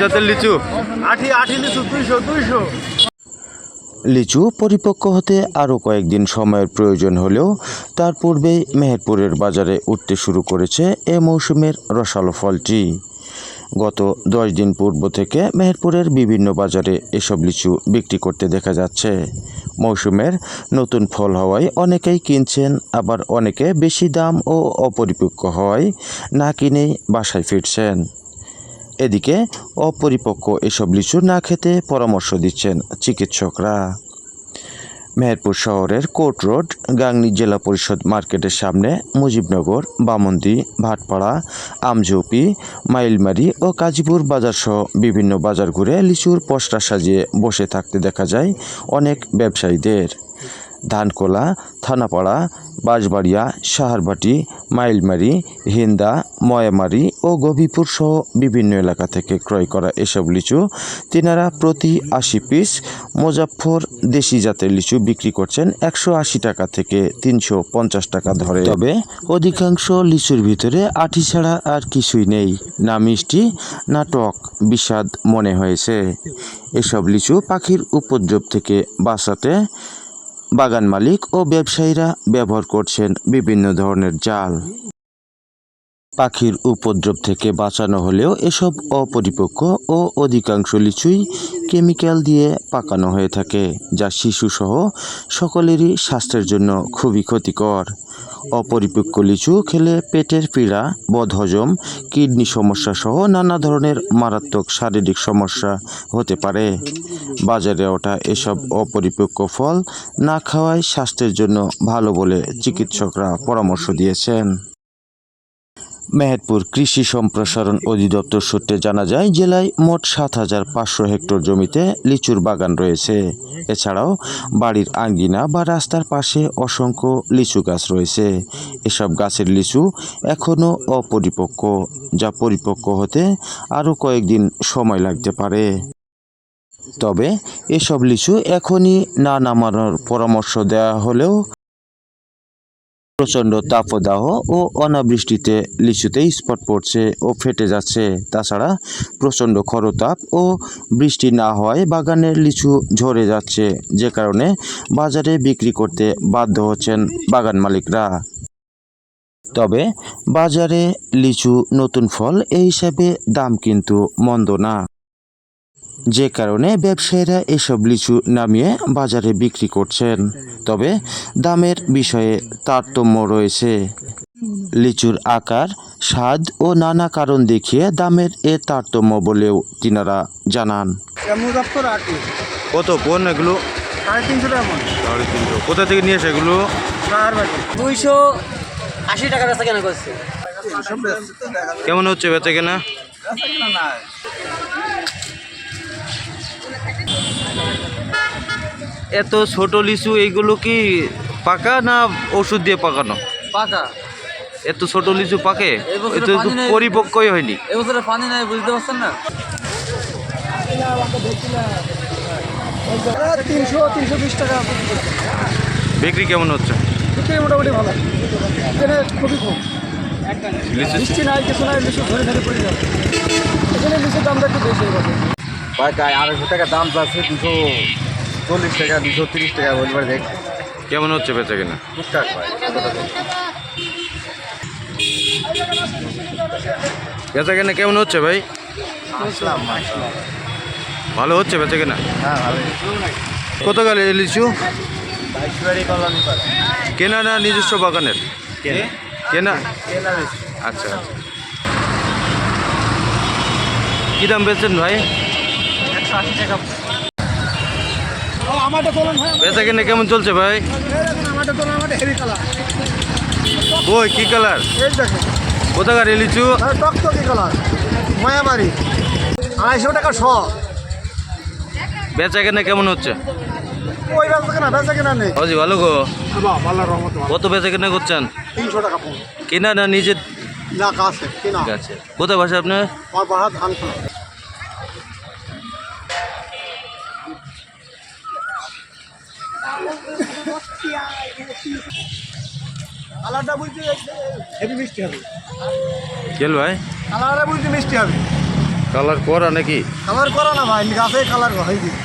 জাতের লিচু? আঠি আঠি লিচু, দুইশো দুইশো। লিচু পরিপক্ক হতে আরও কয়েকদিন সময়ের প্রয়োজন হলেও তার পূর্বেই মেহেরপুরের বাজারে উঠতে শুরু করেছে এ মৌসুমের রসালো ফলটি। গত দশ দিন পূর্ব থেকে মেহেরপুরের বিভিন্ন বাজারে এসব লিচু বিক্রি করতে দেখা যাচ্ছে। মৌসুমের নতুন ফল হওয়ায় অনেকেই কিনছেন, আবার অনেকে বেশি দাম ও অপরিপক্ক হওয়ায় না কিনেই বাসায় ফিরছেন। এদিকে অপরিপক্ক এসব লিচু না খেতে পরামর্শ দিচ্ছেন চিকিৎসকরা। মেহেরপুর শহরের কোর্ট রোড, গাংনী জেলা পরিষদ মার্কেটের সামনে মুজিবনগর, বামন্দি, ভাটপাড়া, আমঝোপি, মাইলমারি ও কাজীপুর বাজারসহ বিভিন্ন বাজার ঘুরে লিচুর পসরা সাজিয়ে বসে থাকতে দেখা যায় অনেক ব্যবসায়ীদের। ধানকোলা, থানাপাড়া, বাঁশবাড়িয়া, সাহারবাটি, মাইলমারি, হিন্দা, ময়ামারি ও গভীপুর সহ বিভিন্ন এলাকা থেকে ক্রয় করা এসব লিচু তিনারা প্রতি আশি পিস মোজাফর দেশি জাতের লিচু বিক্রি করছেন একশো আশি টাকা থেকে তিনশো পঞ্চাশ টাকা ধরে। তবে অধিকাংশ লিচুর ভিতরে আঠি ছাড়া আর কিছুই নেই। না মিষ্টি, না টক, বিষাদ মনে হয়েছে। এসব লিচু পাখির উপদ্রব থেকে বাঁচাতে বাগান মালিক ও ব্যবসায়ীরা ব্যবহার করছেন বিভিন্ন ধরনের জাল। পাখির উপদ্রব থেকে বাঁচানো হলেও এসব অপরিপক্ক ও অধিকাংশ লিচুই কেমিক্যাল দিয়ে পাকানো হয়ে থাকে, যা শিশুসহ সকলেরই স্বাস্থ্যের জন্য খুবই ক্ষতিকর। অপরিপক্ক লিচু খেলে পেটের পীড়া, বদহজম, কিডনি সমস্যা সহ নানা ধরনের মারাত্মক শারীরিক সমস্যা হতে পারে। বাজারে ওঠা এসব অপরিপক্ক ফল না খাওয়াই স্বাস্থ্যের জন্য ভালো বলে চিকিৎসকরা পরামর্শ দিয়েছেন। মেহেরপুর কৃষি সম্প্রসারণ অধিদপ্তর সূত্রে জানা যায়, জেলায় মোট সাত হাজার পাঁচশো হেক্টর জমিতে লিচুর বাগান রয়েছে। এছাড়াও বাড়ির আঙ্গিনা বা রাস্তার পাশে অসংখ্য লিচু গাছ রয়েছে। এসব গাছের লিচু এখনও অপরিপক্ক, যা পরিপক্ক হতে আরও কয়েকদিন সময় লাগতে পারে। তবে এসব লিচু এখনই না নামানোর পরামর্শ দেওয়া হলেও প্রচণ্ড তাপদাহ ও অনাবৃষ্টিতে লিচুতে স্পট পড়ছে ও ফেটে যাচ্ছে। তাছাড়া প্রচণ্ড খরতাপ ও বৃষ্টি না হওয়ায় বাগানের লিচু ঝরে যাচ্ছে, যে কারণে বাজারে বিক্রি করতে বাধ্য হচ্ছেন বাগান মালিকরা। তবে বাজারে লিচু নতুন ফল এই হিসাবে দাম কিন্তু মন্দ না। যে কারণে ব্যবসায়ীরা এসব লিচু নামিয়ে বাজারে বিক্রি করছেন। তবে দামের বিষয়ে তারতম্য রয়েছে। লিচুর আকার স্বাদ ও নানা কারণ দেখিয়ে দামের এ তারতম্য বলেও তিনারা জানান। কত? কোন এগুলো? সাড়ে তিনশো টাকা সাড়ে তিনশো। কোথা থেকে নিয়ে আসে এগুলো? দুইশো আশি টাকা বেচা কেনা করছে। কেমন হচ্ছে বেচে কেনা? এত ছোট লিচু এইগুলো কি পাকা না ওষুধ দিয়ে পাকানো? পাকা। এত ছোট লিচু পাকে? এত। পরিপক্কই হয়নি। এবছরে পানি নাই বুঝতে পারছেন না? তিনশো তিনশো বিশ টাকা। বিক্রি কেমন হচ্ছে? বিক্রি মোটামুটি ভালো। এখানে খুবই কম। নাই কিছু নাই লিচু ধরে ধরে পড়ে যাবে। এখানে লিচুর দামটা একটু বেশি হবে পাকায় আড়াইশো টাকা দাম চাচ্ছে দুশো চল্লিশ টাকা দুশো তিরিশ টাকা বলবার দেখ কেমন হচ্ছে বেচে কেনা? টুকটাক ভাই বেচা কেনা কেমন হচ্ছে ভাই? ভালো হচ্ছে বেচা কেনা? হ্যাঁ ভালো কত গেলে লিচু? কেনা না নিজস্ব বাগানের? কেনা। আচ্ছা আচ্ছা। কী দাম বেচছেন ভাই? একশো আশি টাকা। ভাই বেচা কেনা কেমন চলছে ভাই? ওই কি কালার কোথাকার লিচু? টকটকি কালার মায়াবাড়ি। আড়াইশো টাকা শ। বেচা কেনা কেমন হচ্ছে? ওই বেচা কেনা বেচা কেনা নেই। অজি ভালো গো। কত বেচা কেনা করছেন? তিনশো টাকা কেনা না নিজের? না কাছে কিনা। কোথায় বাসা আপনার? আমার বাহাত ধান খোলা কালারটা বুঝতে হেভি মিষ্টি হবে। কেল ভাই? কালারটা বুঝতে মিষ্টি হবে। কালার করা নাকি? কালার করা না ভাই গাছে কালার হয়ে গেছে